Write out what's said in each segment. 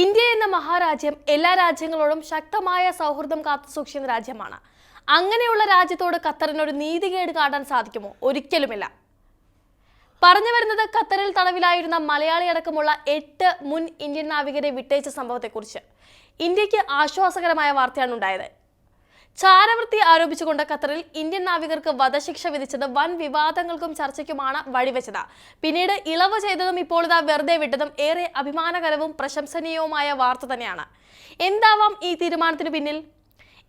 India എന്ന മഹാരാജ്യം എല്ലാ രാജ്യങ്ങളോടും ശക്തമായ സൗഹൃദം കാത്തുസൂക്ഷിക്കുന്ന രാജ്യമാണ്. അങ്ങനെയുള്ള രാജ്യത്തോട് ഖത്തറിന് ഒരു നീതികേട് കാട്ടാൻ സാധിക്കുമോ? ഒരിക്കലുമില്ല. പറഞ്ഞു വരുന്നത് ഖത്തറിൽ തടവിലായിരുന്ന മലയാളി അടക്കമുള്ള എട്ട് മുൻ ഇന്ത്യൻ നാവികരെ വിട്ടയച്ച സംഭവത്തെക്കുറിച്ച്. ഇന്ത്യയ്ക്ക് ആശ്വാസകരമായ വാർത്തയാണ് ഉണ്ടായത്. ചാരവൃത്തി ആരോപിച്ചുകൊണ്ട് ഖത്തറിൽ ഇന്ത്യൻ നാവികർക്ക് വധശിക്ഷ വിധിച്ചത് വൻ വിവാദങ്ങൾക്കും ചർച്ചയ്ക്കുമാണ് വഴിവെച്ചത്. പിന്നീട് ഇളവ് ചെയ്തതും ഇപ്പോൾ ഇതാ വെറുതെ വിട്ടതും ഏറെ അഭിമാനകരവും പ്രശംസനീയവുമായ വാർത്ത തന്നെയാണ്. എന്താവാം ഈ തീരുമാനത്തിന് പിന്നിൽ?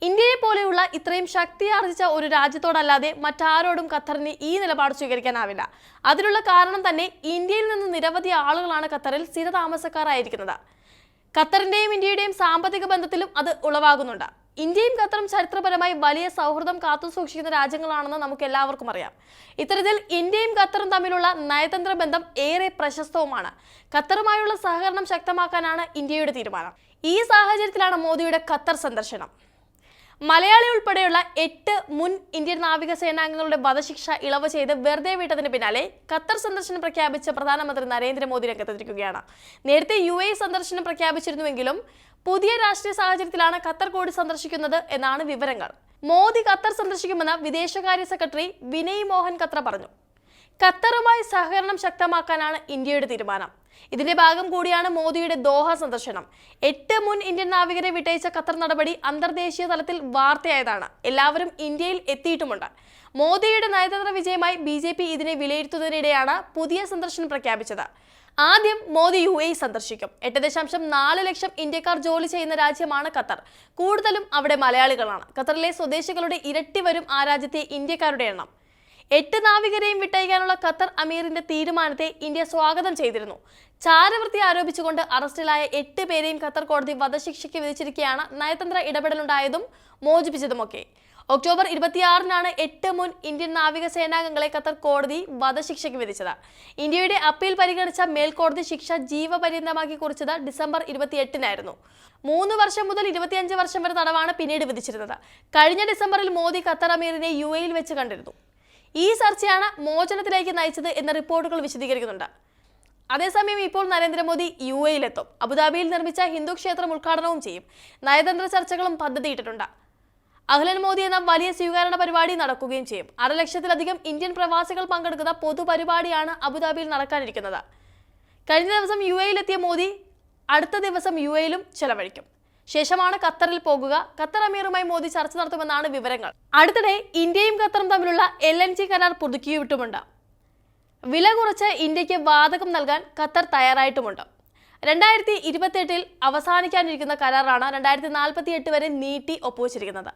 ഇന്ത്യയെ പോലെയുള്ള ഇത്രയും ശക്തിയാർജിച്ച ഒരു രാജ്യത്തോടല്ലാതെ മറ്റാരോടും ഖത്തറിന് ഈ നിലപാട് സ്വീകരിക്കാനാവില്ല. അതിനുള്ള കാരണം തന്നെ ഇന്ത്യയിൽ നിന്ന് നിരവധി ആളുകളാണ് ഖത്തറിൽ സ്ഥിരതാമസക്കാരായിരിക്കുന്നത്. ഖത്തറിന്റെയും ഇന്ത്യയുടെയും സാമ്പത്തിക ബന്ധത്തിലും അത് ഉളവാകുന്നുണ്ട്. ഇന്ത്യയും ഖത്തറും ചരിത്രപരമായി വലിയ സൗഹൃദം കാത്തുസൂക്ഷിക്കുന്ന രാജ്യങ്ങളാണെന്ന് നമുക്ക് എല്ലാവർക്കും അറിയാം. ഇത്തരത്തിൽ ഇന്ത്യയും ഖത്തറും തമ്മിലുള്ള നയതന്ത്ര ബന്ധം ഏറെ പ്രശസ്തവുമാണ്. ഖത്തറുമായുള്ള സഹകരണം ശക്തമാക്കാനാണ് ഇന്ത്യയുടെ തീരുമാനം. ഈ സാഹചര്യത്തിലാണ് മോദിയുടെ ഖത്തർ സന്ദർശനം. മലയാളി ഉൾപ്പെടെയുള്ള എട്ട് മുൻ ഇന്ത്യൻ നാവികസേനാംഗങ്ങളുടെ വധശിക്ഷ ഇളവ് ചെയ്ത് വെറുതെ വിട്ടതിന് പിന്നാലെ ഖത്തർ സന്ദർശനം പ്രഖ്യാപിച്ച പ്രധാനമന്ത്രി നരേന്ദ്രമോദി രംഗത്തെത്തിരിക്കുകയാണ്. നേരത്തെ യു എ സന്ദർശനം പ്രഖ്യാപിച്ചിരുന്നുവെങ്കിലും പുതിയ രാഷ്ട്രീയ സാഹചര്യത്തിലാണ് ഖത്തർ കൂടി സന്ദർശിക്കുന്നത് എന്നാണ് വിവരങ്ങൾ. മോദി ഖത്തർ സന്ദർശിക്കുമെന്ന് വിദേശകാര്യ സെക്രട്ടറി വിനയ് മോഹൻ ഖത്ര പറഞ്ഞു. ഖത്തറുമായി സഹകരണം ശക്തമാക്കാനാണ് ഇന്ത്യയുടെ തീരുമാനം. ഇതിന്റെ ഭാഗം കൂടിയാണ് മോദിയുടെ ദോഹ സന്ദർശനം. എട്ട് മുൻ ഇന്ത്യൻ നാവികരെ വിട്ടയച്ച ഖത്തർ നടപടി അന്തർദേശീയ തലത്തിൽ വാർത്തയായതാണ്. എല്ലാവരും ഇന്ത്യയിൽ എത്തിയിട്ടുമുണ്ട്. മോദിയുടെ നയതന്ത്ര വിജയമായി ബി ജെ പി ഇതിനെ വിലയിരുത്തുന്നതിനിടെയാണ് പുതിയ സന്ദർശനം പ്രഖ്യാപിച്ചത്. ആദ്യം മോദി യു എ സന്ദർശിക്കും. എട്ട് ദശാംശം നാല് ലക്ഷം ഇന്ത്യക്കാർ ജോലി ചെയ്യുന്ന രാജ്യമാണ് ഖത്തർ. കൂടുതലും അവിടെ മലയാളികളാണ്. ഖത്തറിലെ സ്വദേശികളുടെ ഇരട്ടി വരും ആ രാജ്യത്തെ ഇന്ത്യക്കാരുടെ എണ്ണം. എട്ട് നാവികരെയും വിട്ടയക്കാനുള്ള ഖത്തർ അമീറിന്റെ തീരുമാനത്തെ ഇന്ത്യ സ്വാഗതം ചെയ്തിരുന്നു. ചാരവൃത്തി ആരോപിച്ചുകൊണ്ട് അറസ്റ്റിലായ എട്ട് പേരെയും ഖത്തർ കോടതി വധശിക്ഷയ്ക്ക് വിധിച്ചിരിക്കുകയാണ് നയതന്ത്ര ഇടപെടലുണ്ടായതും മോചിപ്പിച്ചതുമൊക്കെ. ഒക്ടോബർ ഇരുപത്തിയാറിനാണ് എട്ട് മുൻ ഇന്ത്യൻ നാവിക സേനാംഗങ്ങളെ ഖത്തർ കോടതി വധശിക്ഷയ്ക്ക് വിധിച്ചത്. ഇന്ത്യയുടെ അപ്പീൽ പരിഗണിച്ച മേൽക്കോടതി ശിക്ഷ ജീവപര്യന്തമാക്കി കുറിച്ചത് ഡിസംബർ ഇരുപത്തിയെട്ടിനായിരുന്നു. മൂന്ന് വർഷം മുതൽ ഇരുപത്തിയഞ്ച് വർഷം വരെ തടവാണ് പിന്നീട് വിധിച്ചിരുന്നത്. കഴിഞ്ഞ ഡിസംബറിൽ മോദി ഖത്തർ അമീറിനെ യു എയിൽ വെച്ച് കണ്ടിരുന്നു. ഈ ചർച്ചയാണ് മോചനത്തിലേക്ക് നയിച്ചത് എന്ന റിപ്പോർട്ടുകൾ വിശദീകരിക്കുന്നുണ്ട്. അതേസമയം ഇപ്പോൾ നരേന്ദ്രമോദി യു എയിലെത്തും. അബുദാബിയിൽ നിർമ്മിച്ച ഹിന്ദു ക്ഷേത്രം ഉദ്ഘാടനവും ചെയ്യും. നയതന്ത്ര ചർച്ചകളും പദ്ധതിയിട്ടിട്ടുണ്ട്. അഹ്ലൻ മോദി എന്ന വലിയ സ്വീകരണ പരിപാടി നടക്കുകയും ചെയ്യും. അര ലക്ഷത്തിലധികം ഇന്ത്യൻ പ്രവാസികൾ പങ്കെടുക്കുന്ന പൊതുപരിപാടിയാണ് അബുദാബിയിൽ നടക്കാനിരിക്കുന്നത്. കഴിഞ്ഞ ദിവസം യു എയിലെത്തിയ മോദി അടുത്ത ദിവസം യു എയിലും ചെലവഴിക്കും. ശേഷമാണ് ഖത്തറിൽ പോകുക. ഖത്തർ അമീറുമായി മോദി ചർച്ച നടത്തുമെന്നാണ് വിവരങ്ങൾ. അടുത്തിടെ ഇന്ത്യയും ഖത്തറും തമ്മിലുള്ള എൽ എൻ ജി കരാർ പുതുക്കിയിട്ടുമുണ്ട്. വില കുറച്ച് ഇന്ത്യയ്ക്ക് വാതകം നൽകാൻ ഖത്തർ തയ്യാറായിട്ടുമുണ്ട്. രണ്ടായിരത്തി ഇരുപത്തിയെട്ടിൽ അവസാനിക്കാനിരിക്കുന്ന കരാറാണ് രണ്ടായിരത്തി നാൽപ്പത്തി എട്ട് വരെ നീട്ടി ഒപ്പുവച്ചിരിക്കുന്നത്.